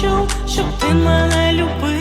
хочу, щоб ти мене любив.